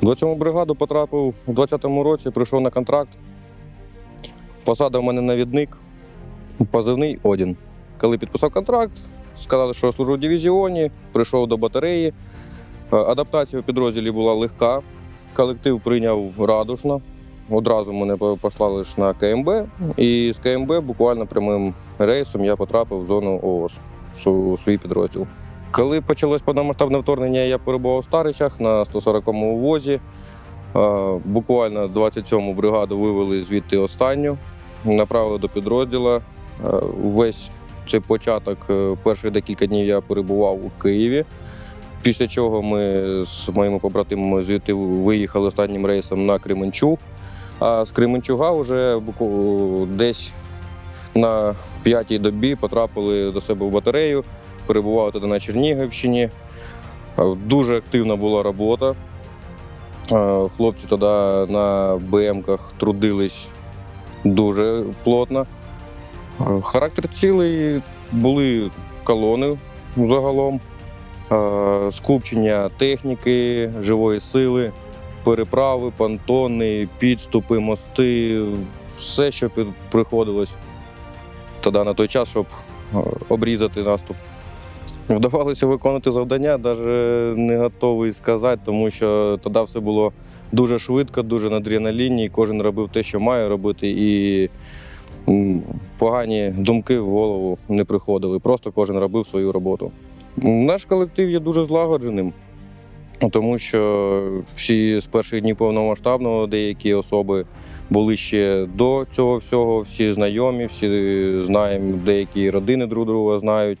В 27-му бригаду потрапив у 20-му році, прийшов на контракт. Посада в мене навідник, позивний Одін. Коли підписав контракт, сказали, що я служу в дивізіоні, прийшов до батареї. Е, Адаптація в підрозділі була легка. Колектив прийняв радушно. Одразу мене послали на КМБ, і з КМБ буквально прямим рейсом я потрапив в зону ООС у свій підрозділ. Коли почалось повномасштабне вторгнення, я перебував в Старичах на 140-му возі. Е, Буквально 27-му бригаду вивели звідти останню, направили до підрозділу. Е, Весь цей початок, е, перші декілька днів я перебував у Києві. Після чого ми з моїми побратимами звідти виїхали останнім рейсом на Кременчуг. А з Кременчуга вже десь на п'ятій добі потрапили до себе в батарею, перебували тоді на Чернігівщині. Е, Дуже активна була робота. Е, Хлопці тоді на БМках трудились дуже плотно. Е, Характер цілий були колони загалом, скупчення техніки, живої сили, переправи, понтони, підступи, мости, все, що приходилось тоді на той час, щоб е, обрізати наступ. Вдавалося виконувати завдання, навіть не готовий сказати, тому що тоді все було дуже швидко, дуже на адреналіні, і кожен робив те, що має робити, і погані думки в голову не приходили. Просто кожен робив свою роботу. Наш колектив є дуже злагодженим, тому що всі з перших днів повномасштабного деякі особи були ще до цього всього, всі знайомі, всі знаємо, деякі родини друг друга знають.